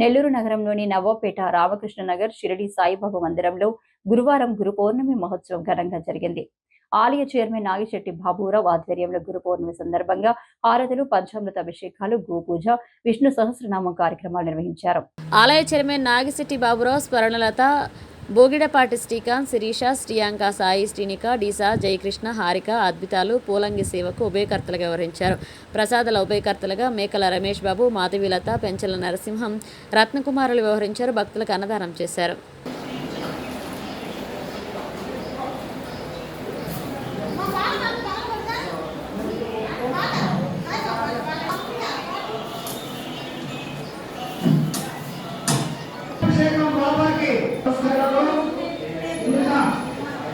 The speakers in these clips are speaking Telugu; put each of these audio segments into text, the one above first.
నెల్లూరు నగరంలోని నవోపేట రామకృష్ణ నగర్ షిరిడి సాయిబాబా మందిరంలో గురువారం గురు పౌర్ణమి మహోత్సవం ఘనంగా జరిగింది. ఆలయ చైర్మన్ నాగిశెట్టి బాబురావు ఆధ్వర్యంలో గురు పౌర్ణమి సందర్భంగా హారతులు పంచామృత అభిషేకాలు గోపూజ విష్ణు సహస్రనామం కార్యక్రమాలు నిర్వహించారు. ఆలయ చైర్మన్ నాగిశెట్టి బాబురావు స్మరణలత బోగిడపాటి శ్రీకాంత్ శిరీష శ్రీయాంక సాయి శ్రీనిక డీసా జయకృష్ణ హారిక అద్భుతాలు పూలంగి సేవకు ఉభయకర్తలుగా వ్యవహరించారు. ప్రసాదాల ఉభయకర్తలుగా మేకల రమేష్ బాబు మాధవీలత పెంచల నరసింహం రత్నకుమారులు వ్యవహరించారు భక్తులకు అన్నదానం చేశారు.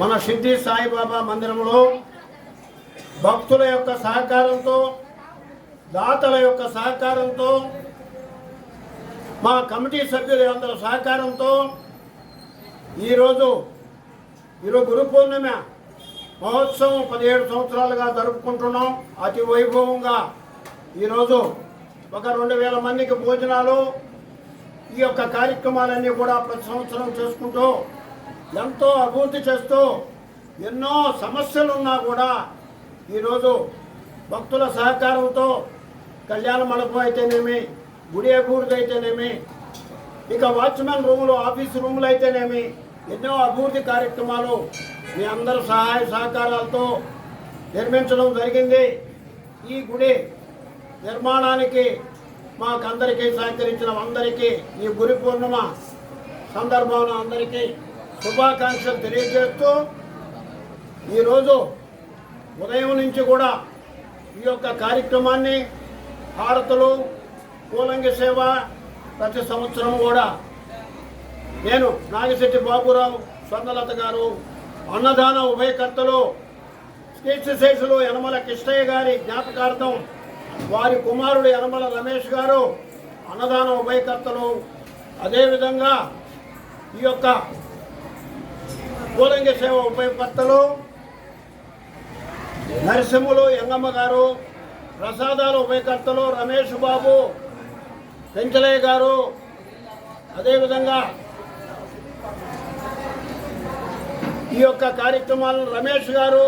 మన సిద్ధి సాయిబాబా మందిరంలో భక్తుల యొక్క సహకారంతో దాతల యొక్క సహకారంతో మా కమిటీ సభ్యుల యొక్క సహకారంతో ఈరోజు ఈరోజు గురు పౌర్ణమి మహోత్సవం పదిహేడు సంవత్సరాలుగా జరుపుకుంటున్నాం. అతి వైభవంగా ఈరోజు ఒక రెండు వేల మందికి భోజనాలు ఈ యొక్క కార్యక్రమాలన్నీ కూడా ప్రతి సంవత్సరం చేసుకుంటూ ఎంతో అభివృద్ధి చేస్తూ ఎన్నో సమస్యలు ఉన్నా కూడా ఈరోజు భక్తుల సహకారంతో కళ్యాణ మండపం అయితేనేమి గుడి అభివృద్ధి అయితేనేమి ఇక వాచ్మెన్ రూములు ఆఫీస్ రూములు అయితేనేమి ఎన్నో అభివృద్ధి కార్యక్రమాలు మీ అందరి సహాయ సహకారాలతో నిర్మించడం జరిగింది. ఈ గుడి నిర్మాణానికి మాకందరికీ సహకరించిన అందరికీ ఈ గురి పూర్ణిమ సందర్భంలో అందరికీ శుభాకాంక్షలు తెలియజేస్తూ ఈరోజు ఉదయం నుంచి కూడా ఈ యొక్క కార్యక్రమాన్ని భారతలు కూలంగి సేవ ప్రతి సంవత్సరం కూడా నేను నాగిశెట్టి బాబురావు స్వర్ణలత గారు అన్నదాన ఉభయకర్తలు కీర్తిశేషులు యనమల కృష్ణయ్య గారి జ్ఞాపకార్థం వారి కుమారుడు యనమల రమేష్ గారు అన్నదాన ఉభయకర్తలు. అదేవిధంగా ఈ యొక్క పూలంగి సేవ ఉభయకర్తలు నరసింహులు యంగమ్మ గారు ప్రసాదాలు ఉభయకర్తలు రమేష్ బాబు పెంచలయ్య గారు అదేవిధంగా ఈ యొక్క కార్యక్రమాలను రమేష్ గారు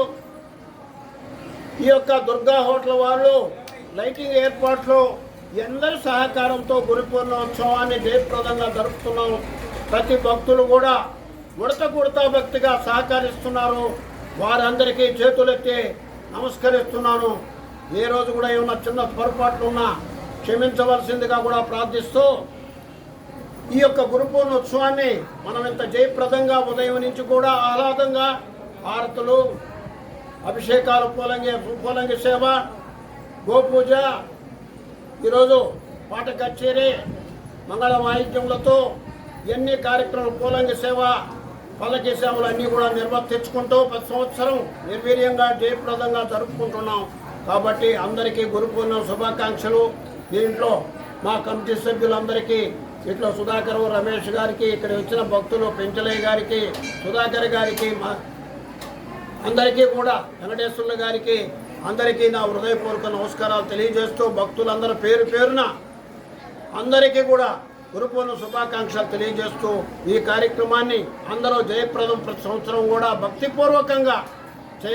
ఈ యొక్క దుర్గా హోటల్ వాళ్ళు లైటింగ్ ఏర్పాట్లు ఎందరి సహకారంతో గురి పూర్ణోత్సవాన్ని జయప్రదంగా జరుపుతున్నాం. ప్రతి భక్తులు కూడా ఉడత కుడతా భక్తిగా సహకరిస్తున్నారు వారందరికీ చేతులెత్తి నమస్కరిస్తున్నాను. ఏ రోజు కూడా ఏమన్నా చిన్న పొరపాట్లు ఉన్నా క్షమించవలసిందిగా కూడా ప్రార్థిస్తూ ఈ యొక్క గురు పూర్ణోత్సవాన్ని మనం ఇంత జయప్రదంగా ఉదయం నుంచి కూడా ఆహ్లాదంగా హారతులు అభిషేకాలు పూలంగి పూలంగి సేవ గోపూజ ఈరోజు పాట కచేరీ మంగళ వాయిద్యములతో ఎన్ని కార్యక్రమాలు పూలంగి సేవ పల్లకి సేవలు అన్నీ కూడా నిర్వర్తించుకుంటూ ప్రతి సంవత్సరం నిర్వీర్యంగా జయప్రదంగా జరుపుకుంటున్నాం. కాబట్టి అందరికీ గురుపూర్ణ శుభాకాంక్షలు. దీంట్లో మా కమిటీ సభ్యులందరికీ ఇట్లా సుధాకర్ రమేష్ గారికి ఇక్కడ వచ్చిన భక్తులు పెంచలయ్య గారికి సుధాకర్ గారికి మా అందరికీ కూడా వెంకటేశ్వర్ల గారికి అందరికీ నా హృదయపూర్వక నమస్కారాలు తెలియజేస్తూ భక్తులందరూ పేరు పేరున అందరికీ కూడా గురుపూర్ణ శుభాకాంక్షలు తెలియజేస్తూ ఈ కార్యక్రమాన్ని అందరూ జయప్రదం ప్రతి సంవత్సరం కూడా భక్తిపూర్వకంగా చే